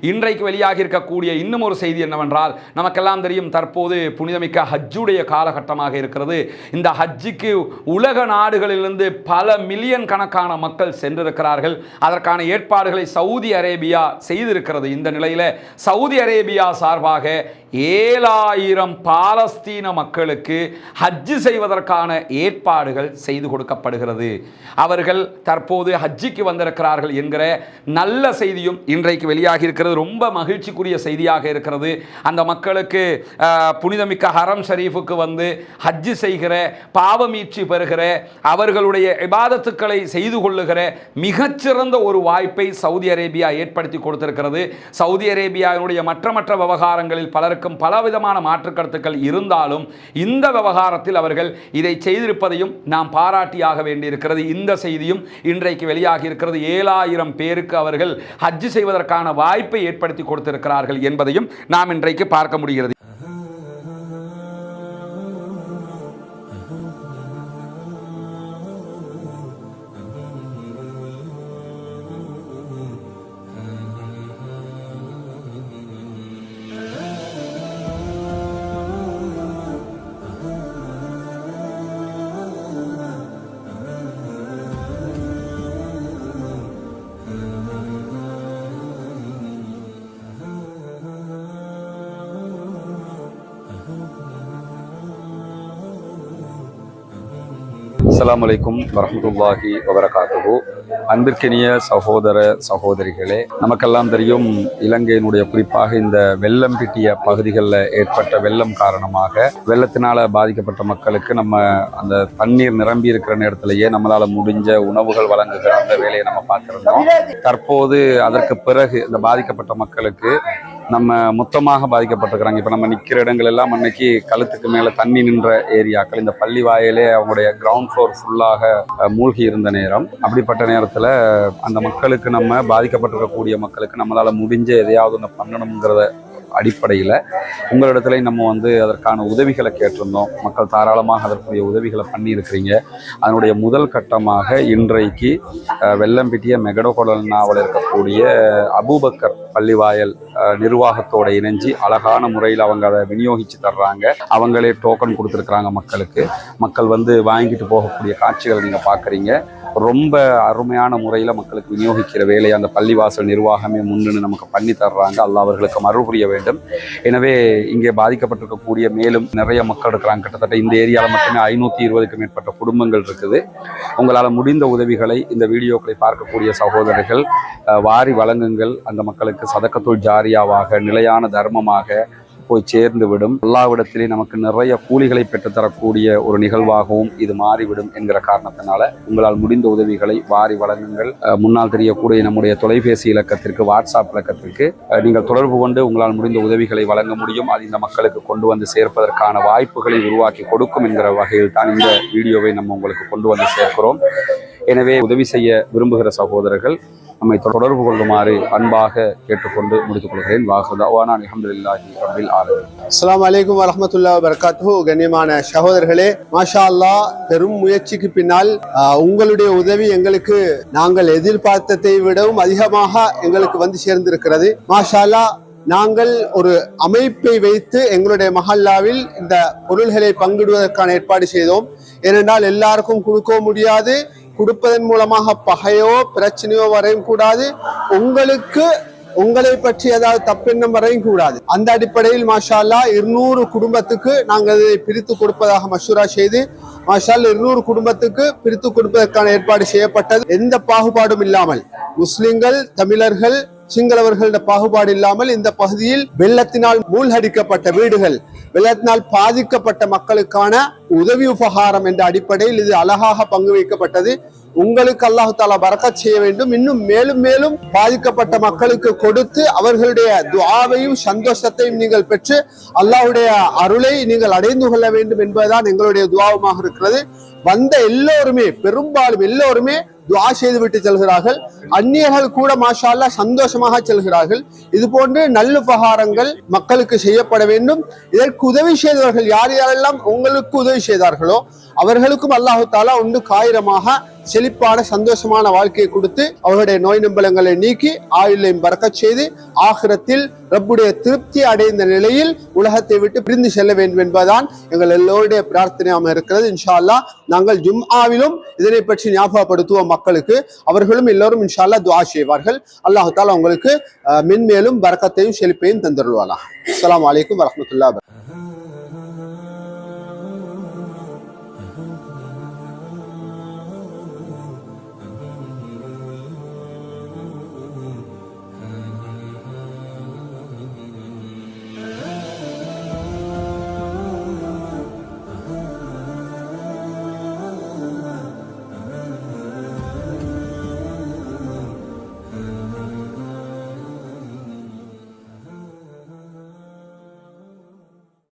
இன்றைக்கு வெளியாக இருக்கக்கூடிய இன்னும் ஒரு செய்தி என்னவென்றால் நமக்கெல்லாம் தெரியும் தற்போது புனிதமிக்க ஹஜ்ஜுடைய காலகட்டமாக இருக்கிறது. இந்த ஹஜ்ஜுக்கு உலக நாடுகளிலிருந்து பல மில்லியன் கணக்கான மக்கள் சென்றிருக்கிறார்கள். அதற்கான ஏற்பாடுகளை சவுதி அரேபியா செய்திருக்கிறது. இந்த நிலையில் சவுதி அரேபியா சார்பாக ஏழாயிரம் பாலஸ்தீன மக்களுக்கு ஹஜ்ஜு செய்வதற்கான ஏற்பாடுகள் செய்து கொடுக்கப்படுகிறது. அவர்கள் தற்போது ஹஜ்ஜிக்கு வந்திருக்கிறார்கள் என்கிற நல்ல செய்தியும் இன்றைக்கு வெளியாகி இருக்கிறது. ரொம்ப மகிழ்ச்சிக்குரிய செய்தியாக இருக்கிறது. அந்த மக்களுக்கு புனிதமிக்க ஹரம் ஷரீஃபுக்கு வந்து ஹஜ்ஜு செய்கிற பாவமீட்சி பெறுகிற அவர்களுடைய இபாதத்துக்களை செய்து கொள்ளுகிற மிகச்சிறந்த ஒரு வாய்ப்பை சவுதி அரேபியா ஏற்படுத்தி கொடுத்திருக்கிறது. சவுதி அரேபியாவினுடைய மற்ற மற்ற விவகாரங்களில் பலருக்கும் பலவிதமான மாற்று கருத்துக்கள் இருந்தாலும் இந்த விவகாரத்தில் அவர்கள் இதை செய்திருப்பதையும் நாம் பாராட்டியாக வேண்டியிருக்கிறது. இந்த செய்தியும் இன்றைக்கு வெளியாகி இருக்கிறது ஏழாயிரம் பேருக்கு அவர்கள் ஹஜ்ஜு செய்வதற்கான வாய்ப்பை ஏற்படுத்தி கொடுத்திருக்கிறார்கள் என்பதையும் நாம் இன்றைக்கு பார்க்க முடிகிறது. அஸ்லாம் வலைக்கும் வரமத்துல்லாஹி வபரகாத்துஹு. அன்பிற்கினிய சகோதர சகோதரிகளே நமக்கெல்லாம் தெரியும் இலங்கையினுடைய குறிப்பாக இந்த வெள்ளம் பிட்டிய பகுதிகளில் ஏற்பட்ட வெள்ளம் காரணமாக வெள்ளத்தினால பாதிக்கப்பட்ட மக்களுக்கு நம்ம அந்த தண்ணீர் நிரம்பி இருக்கிற நேரத்திலேயே நம்மளால் முடிஞ்ச உணவுகள் வழங்குகிற அந்த வேலையை நம்ம பார்த்துருந்தோம். தற்போது அதற்கு பிறகு இந்த பாதிக்கப்பட்ட மக்களுக்கு நம்ம மொத்தமாக பாதிக்கப்பட்டிருக்கிறாங்க. இப்போ நம்ம நிற்கிற இடங்கள் எல்லாம் அன்னைக்கு கழுத்துக்கு மேலே தண்ணி நின்ற ஏரியாக்கள் இந்த பள்ளி வாயிலே அவங்களுடைய கிரவுண்ட் ஃப்ளோர் ஃபுல்லாக மூழ்கி இருந்த நேரம். அப்படிப்பட்ட நேரத்தில் அந்த மக்களுக்கு நம்ம பாதிக்கப்பட்டிருக்கக்கூடிய மக்களுக்கு நம்மளால் முடிஞ்ச எதையாவது ஒன்று பண்ணணுங்கிறத அடிப்படையில் உங்களிடத்துல நம்ம வந்து அதற்கான உதவிகளை கேட்டிருந்தோம். மக்கள் தாராளமாக அதற்குரிய உதவிகளை பண்ணியிருக்கிறீங்க. அதனுடைய முதல் கட்டமாக இன்றைக்கு அஹ், வெள்ளம்பிட்டிய மெகடோகொடல்னாவில் இருக்கக்கூடிய அபூபக்கர் பள்ளிவாயல் நிர்வாகத்தோடு நிர்வாகத்தோட இணைஞ்சு அழகான முறையில் அவங்க அதை விநியோகிச்சு தர்றாங்க. அவங்களே டோக்கன் கொடுத்துருக்குறாங்க மக்களுக்கு. மக்கள் வந்து வாங்கிட்டு போகக்கூடிய காட்சிகளை நீங்கள் பார்க்குறீங்க. ரொம்ப அருமையான முறையில் மக்களுக்கு விநியோகிக்கிற வேலையை அந்த பள்ளிவாசல் நிர்வாகமே முன்னின்று நமக்கு பண்ணி தர்றாங்க. அல்ல அவர்களுக்கு மறு புரிய வேண்டும். எனவே இங்கே பாதிக்கப்பட்டிருக்கக்கூடிய மேலும் நிறைய மக்கள் இருக்கிறாங்க. கிட்டத்தட்ட இந்த ஏரியாவில் மட்டுமே ஐநூற்றி இருபதுக்கும் மேற்பட்ட குடும்பங்கள் இருக்குது. உங்களால் முடிந்த உதவிகளை இந்த வீடியோக்களை பார்க்கக்கூடிய சகோதரர்கள் வாரி வழங்குங்கள். அந்த மக்களுக்கு சதக்கத்துள் ஜாரியாவாக நிலையான தர்மமாக போய் சேர்ந்து விடும். நமக்கு நிறைய கூலிகளை பெற்றுத்தரக்கூடிய ஒரு நிகழ்வாகவும் இது மாறிவிடும் என்கிற காரணத்தினால உங்களால் முடிந்த உதவிகளை வாரி வழங்குங்கள். முன்னால் தெரியக்கூடிய நம்முடைய தொலைபேசி இலக்கத்திற்கு வாட்ஸ்அப் இலக்கத்திற்கு நீங்கள் தொடர்பு கொண்டு உங்களால் முடிந்த உதவிகளை வழங்க முடியும். அது இந்த மக்களுக்கு கொண்டு வந்து சேர்ப்பதற்கான வாய்ப்புகளை உருவாக்கி கொடுக்கும் என்கிற வகையில் தான் இந்த வீடியோவை நம்ம உங்களுக்கு கொண்டு வந்து சேர்க்கிறோம். எனவே உதவி செய்ய விரும்புகிற சகோதரர்கள் நம்மை தொடர்பு கொள்ளுமாறு அன்பாக கேட்டுக்கொண்டு முடித்துக் கொள்கிறேன். வாசுதாவான அலமதுல்லாஹி ரபில் ஆலமீன். அஸ்ஸலாமு அலைக்கும் வரமத்துல்லா வபரகாத்துஹு. கண்ணியமான சகோதரர்களே மாஷா பெரும் முயற்சிக்கு பின்னால் உங்களுடைய உதவி எங்களுக்கு நாங்கள் எதிர்பார்த்ததை விடவும் அதிகமாக எங்களுக்கு வந்து சேர்ந்திருக்கிறது. மாஷா நாங்கள் ஒரு அமைப்பை வைத்து எங்களுடைய மஹல்லாவில் இந்த பொருள்களை பங்கிடுவதற்கான ஏற்பாடு செய்தோம். ஏனென்றால் எல்லாருக்கும் கொடுக்க முடியாது. கொடுப்பதன் மூலமாக பகையோ பிரச்சனையோ வரையும் கூடாது. உங்களுக்கு உங்களை பற்றி ஏதாவது தப்பெண்ணம் வரையும் கூடாது. அந்த அடிப்படையில் மாஷால்லா இருநூறு குடும்பத்துக்கு நாங்கள் இதை பிரித்து கொடுப்பதாக மஷூரா செய்து மாஷால் இருநூறு குடும்பத்துக்கு பிரித்து கொடுப்பதற்கான ஏற்பாடு செய்யப்பட்டது. எந்த பாகுபாடும் இல்லாமல் முஸ்லிம்கள் தமிழர்கள் சிங்களவர்களிட பாகுபாடு இல்லாமல் இந்த பகுதியில் வெள்ளத்தினால் மூழ்கடிக்கப்பட்ட வீடுகள் வெள்ளத்தினால் பாதிக்கப்பட்ட மக்களுக்கான உதவி உபகாரம் என்ற அடிப்படையில் இது அழகாக பங்கு வைக்கப்பட்டது உங்களுக்கு அல்லாஹு தாலா பரக்கத் செய்ய வேண்டும். இன்னும் மேலும் மேலும் பாதிக்கப்பட்ட மக்களுக்கு கொடுத்து அவர்களுடைய துவாவையும் சந்தோஷத்தையும் நீங்கள் பெற்று அல்லாஹுடைய அருளை நீங்கள் அடைந்து கொள்ள வேண்டும் என்பதுதான் எங்களுடைய துவாவமாக இருக்கிறது. வந்த எல்லோருமே பெரும்பாலும் எல்லோருமே துவா செய்து விட்டு செல்கிறார்கள். அந்நியர்கள் கூட மாஷா சந்தோஷமாக செல்கிறார்கள். இது போன்று நல்லுபகாரங்கள் மக்களுக்கு செய்யப்பட வேண்டும். இதற்கு உதவி செய்தவர்கள் யார் யாரெல்லாம் உங்களுக்கு உதவி செய்தார்களோ அவர்களுக்கும் அல்லாஹு தாலா ஒன்று காயிரமாக செழிப்பான சந்தோஷமான வாழ்க்கையை கொடுத்து அவர்களுடைய நோய் நம்பலங்களை நீக்கி ஆயுளையும் பறக்கச் செய்து ஆகிரத்தில் ரப்புடைய திருப்தி அடைந்த நிலையில் உலகத்தை விட்டு பிரிந்து செல்ல வேண்டும் என்பதுதான் எங்கள் எல்லோருடைய பிரார்த்தனையாக இருக்கிறது. இன்ஷா அல்லாஹ் நாங்கள் ஜும்ஆவிலும் இதனை பற்றி ஞாபகப்படுத்துவோம் மக்களுக்கு. அவர்களும் எல்லோரும் இன்ஷா அல்லாஹ் துஆ செய்வார்கள். அல்லாஹால உங்களுக்கு மென்மேலும் பறக்கத்தையும் செழிப்பையும் தந்துருவாளா அஸ்ஸலாமு வலைக்கம் வரமத்துல்லா